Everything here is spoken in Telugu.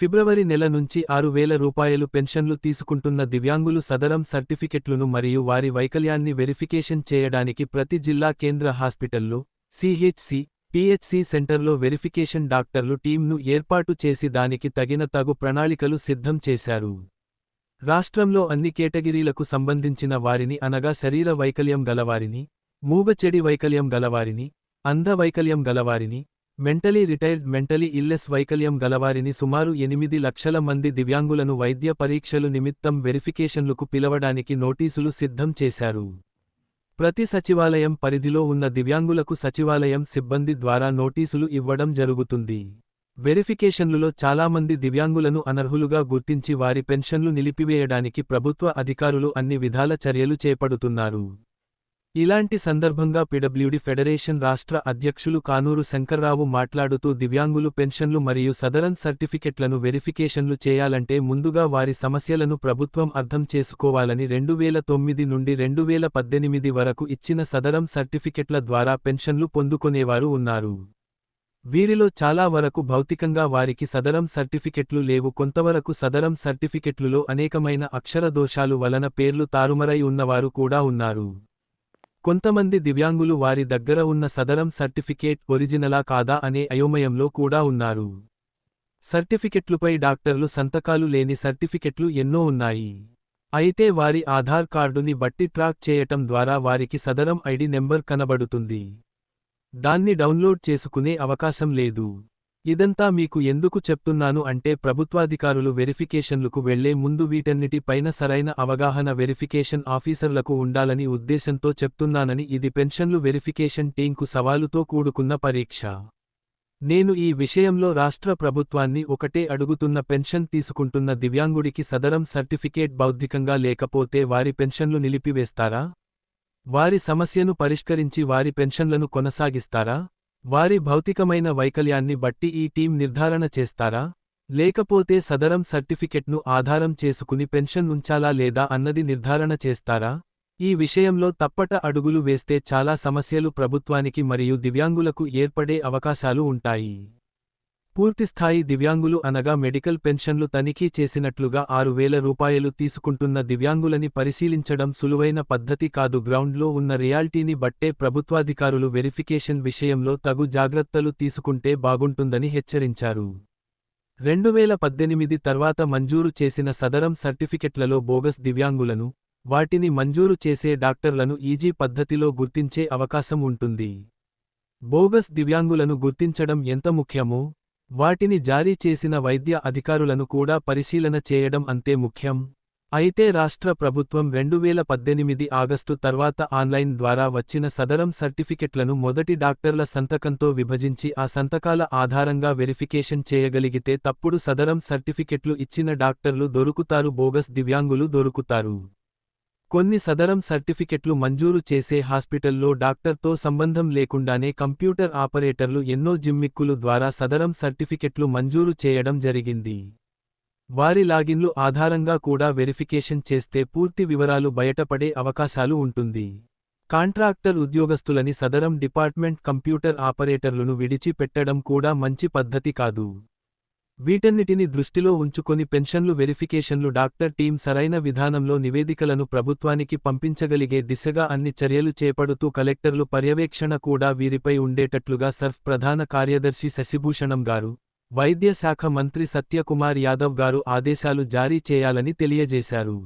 ఫిబ్రవరి నెల నుంచి ఆరు వేల రూపాయలు పెన్షన్లు తీసుకుంటున్న దివ్యాంగులు సదరం సర్టిఫికెట్లను మరియు వారి వైకల్యాన్ని వెరిఫికేషన్ చేయడానికి ప్రతి జిల్లా కేంద్ర హాస్పిటల్లో సిహెచ్సి పిహెచ్సి సెంటర్లో వెరిఫికేషన్ డాక్టర్లు టీంను ఏర్పాటు చేసి దానికి తగిన తగు ప్రణాళికలు సిద్ధం చేశారు. రాష్ట్రంలో అన్ని కేటగిరీలకు సంబంధించిన వారిని అనగా శరీర వైకల్యం గలవారిని మూగచెడి వైకల్యం గలవారిని అంధ వైకల్యం గలవారిని మెంటలీ రిటైర్డ్ మెంటలీ ఇల్లెస్ వైకల్యం గలవారిని సుమారు ఎనిమిది లక్షల మంది దివ్యాంగులను వైద్య పరీక్షలు నిమిత్తం వెరిఫికేషన్లకు పిలవడానికి నోటీసులు సిద్ధం చేశారు. ప్రతి సచివాలయం పరిధిలో ఉన్న దివ్యాంగులకు సచివాలయం సిబ్బంది ద్వారా నోటీసులు ఇవ్వడం జరుగుతుంది. వెరిఫికేషన్లలో చాలామంది దివ్యాంగులను అనర్హులుగా గుర్తించి వారి పెన్షన్లు నిలిపివేయడానికి ప్రభుత్వ అధికారులు అన్ని విధాల చర్యలు చేపడుతున్నారు. ఇలాంటి సందర్భంగా పిడబ్ల్యూడి ఫెడరేషన్ రాష్ట్ర అధ్యక్షులు కానూరు శంకర్రావు మాట్లాడుతూ దివ్యాంగులు పెన్షన్లు మరియు సదరన్ సర్టిఫికెట్లను వెరిఫికేషన్లు చేయాలంటే ముందుగా వారి సమస్యలను ప్రభుత్వం అర్థం చేసుకోవాలని రెండు వేల తొమ్మిది నుండి రెండు వేల పద్దెనిమిది వరకు ఇచ్చిన సదరం సర్టిఫికెట్ల ద్వారా పెన్షన్లు పొందుకొనేవారు ఉన్నారు. వీరిలో చాలా వరకు భౌతికంగా వారికి సదరం సర్టిఫికెట్లు లేవు. కొంతవరకు సదరం సర్టిఫికెట్లులో అనేకమైన అక్షర దోషాలు వలన పేర్లు తారుమరై ఉన్నవారు కూడా ఉన్నారు. కొంతమంది దివ్యాంగులు వారి దగ్గర ఉన్న సదరం సర్టిఫికేట్ ఒరిజినలా కాదా అనే అయోమయంలో కూడా ఉన్నారు. సర్టిఫికెట్లుపై డాక్టర్లు సంతకాలు లేని సర్టిఫికెట్లు ఎన్నో ఉన్నాయి. అయితే వారి ఆధార్ కార్డుని బట్టి ట్రాక్ చేయటం ద్వారా వారికి సదరం ఐడి నెంబర్ కనబడుతుంది. దాన్ని డౌన్లోడ్ చేసుకునే అవకాశం లేదు. ఇదంతా మీకు ఎందుకు చెప్తున్నాను అంటే ప్రభుత్వాధికారులు వెరిఫికేషన్లకు వెళ్ళే ముందు వీటన్నిటి పైన సరైన అవగాహన వెరిఫికేషన్ ఆఫీసర్లకు ఉండాలని ఉద్దేశంతో చెప్తున్నానని ఇది పెన్షన్లు వెరిఫికేషన్ టీంకు సవాలుతో కూడుకున్న పరీక్ష. నేను ఈ విషయంలో రాష్ట్ర ప్రభుత్వాన్ని ఒకటే అడుగుతున్న పెన్షన్ తీసుకుంటున్న దివ్యాంగుడికి సదరం సర్టిఫికేట్ బౌద్ధికంగా లేకపోతే వారి పెన్షన్లు నిలిపివేస్తారా? వారి సమస్యను పరిష్కరించి వారి పెన్షన్లను కొనసాగిస్తారా? వారి భౌతికమైన వైకల్యాన్ని బట్టి ఈ టీం నిర్ధారణ చేస్తారా? లేకపోతే సదరం సర్టిఫికెట్ను ఆధారం చేసుకుని పెన్షన్ ఉంచాలా లేదా అన్నది నిర్ధారణ చేస్తారా? ఈ విషయంలో తప్పట అడుగులు వేస్తే చాలా సమస్యలు ప్రభుత్వానికి మరియు దివ్యాంగులకు ఏర్పడే అవకాశాలు ఉంటాయి. పూర్తిస్థాయి దివ్యాంగులు అనగా మెడికల్ పెన్షన్లు తనిఖీ చేసినట్లుగా ఆరు వేల రూపాయలు తీసుకుంటున్న దివ్యాంగులని పరిశీలించడం సులువైన పద్ధతి కాదు. గ్రౌండ్లో ఉన్న రియాల్టీని బట్టే ప్రభుత్వాధికారులు వెరిఫికేషన్ విషయంలో తగు జాగ్రత్తలు తీసుకుంటే బాగుంటుందని హెచ్చరించారు. రెండు వేల పద్దెనిమిది తర్వాత మంజూరు చేసిన సదరం సర్టిఫికెట్లలో బోగస్ దివ్యాంగులను వాటిని మంజూరు చేసే డాక్టర్లను ఈజీ పద్ధతిలో గుర్తించే అవకాశం ఉంటుంది. బోగస్ దివ్యాంగులను గుర్తించడం ఎంత ముఖ్యమో వాటిని జారీ చేసిన వైద్య అధికారులను కూడా పరిశీలన చేయడం అంతే ముఖ్యం. అయితే రాష్ట్ర ప్రభుత్వం రెండు వేల పద్దెనిమిది ఆగస్టు తర్వాత ఆన్లైన్ ద్వారా వచ్చిన సదరం సర్టిఫికెట్లను మొదటి డాక్టర్ల సంతకంతో విభజించి ఆ సంతకాల ఆధారంగా వెరిఫికేషన్ చేయగలిగితే తప్పుడు సదరం సర్టిఫికెట్లు ఇచ్చిన డాక్టర్లు దొరుకుతారు బోగస్ దివ్యాంగులు దొరుకుతారు. కొన్ని సదరం సర్టిఫికెట్లు మంజూరు చేసే హాస్పిటల్లో డాక్టర్తో సంబంధం లేకుండానే కంప్యూటర్ ఆపరేటర్లు ఎన్నో జిమ్మిక్కులు ద్వారా సదరం సర్టిఫికెట్లు మంజూరు చేయడం జరిగింది. వారి లాగిన్లు ఆధారంగా కూడా వెరిఫికేషన్ చేస్తే పూర్తి వివరాలు బయటపడే అవకాశాలు ఉంటుంది. కాంట్రాక్టర్ ఉద్యోగస్తులని సదరం డిపార్ట్మెంట్ కంప్యూటర్ ఆపరేటర్లను విడిచి పెట్టడం కూడా మంచి పద్ధతి కాదు. వీటన్నిటిని దృష్టిలో ఉంచుకొని పెన్షన్లు వెరిఫికేషన్లు డాక్టర్ టీం సరైన విధానంలో నివేదికలను ప్రభుత్వానికి పంపించగలిగే దిశగా అన్ని చర్యలు చేపడుతూ కలెక్టర్లు పర్యవేక్షణ కూడా వీరిపై ఉండేటట్లుగా సర్ఫ్ ప్రధాన కార్యదర్శి శశిభూషణం గారు వైద్య శాఖ మంత్రి సత్యకుమార్ యాదవ్ గారు ఆదేశాలు జారీ చేయాలని తెలియజేశారు.